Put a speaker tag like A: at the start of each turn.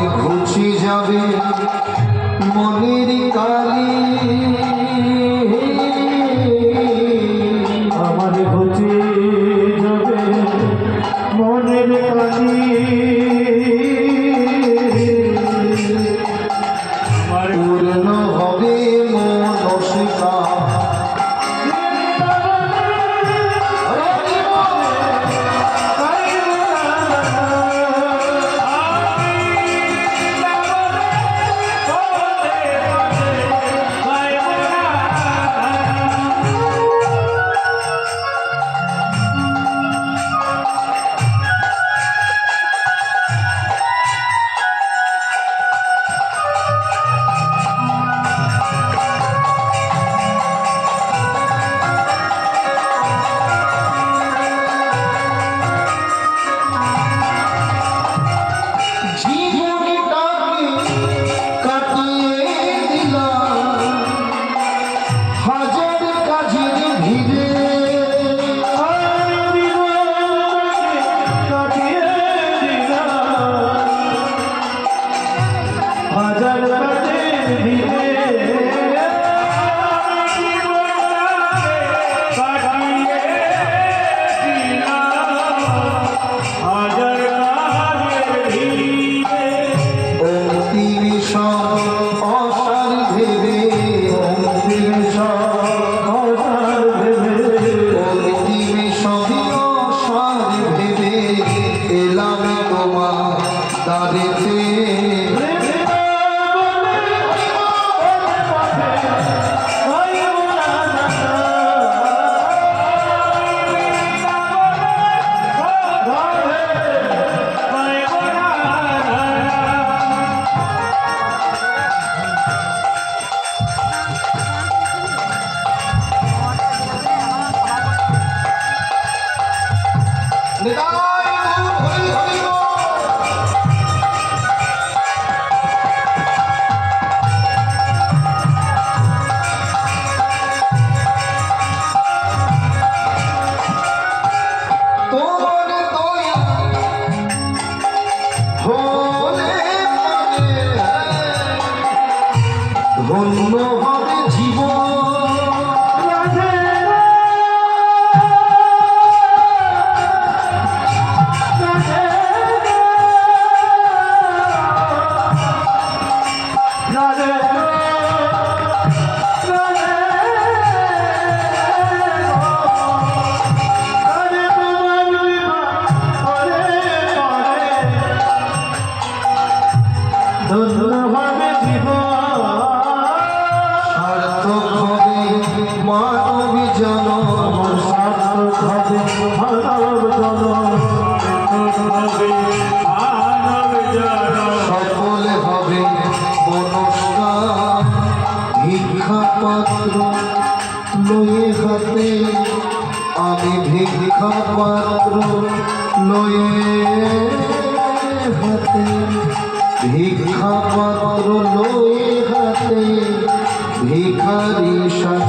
A: আমার যাবে মনের কালি ধন্য
B: ধন্যবাদ জীবন।
A: সার্থক হবে মানব জনম
B: সার্থক হবে মানব জনম হবে
A: সফল হবে মনস্কার ভিক্ষা পাত্র লয়ে হাতে আমি ভিক্ষা পাত্র লয়ে হাতে ভিক্ষা পাত্র লয়ে হাতে ভিখারি সাজি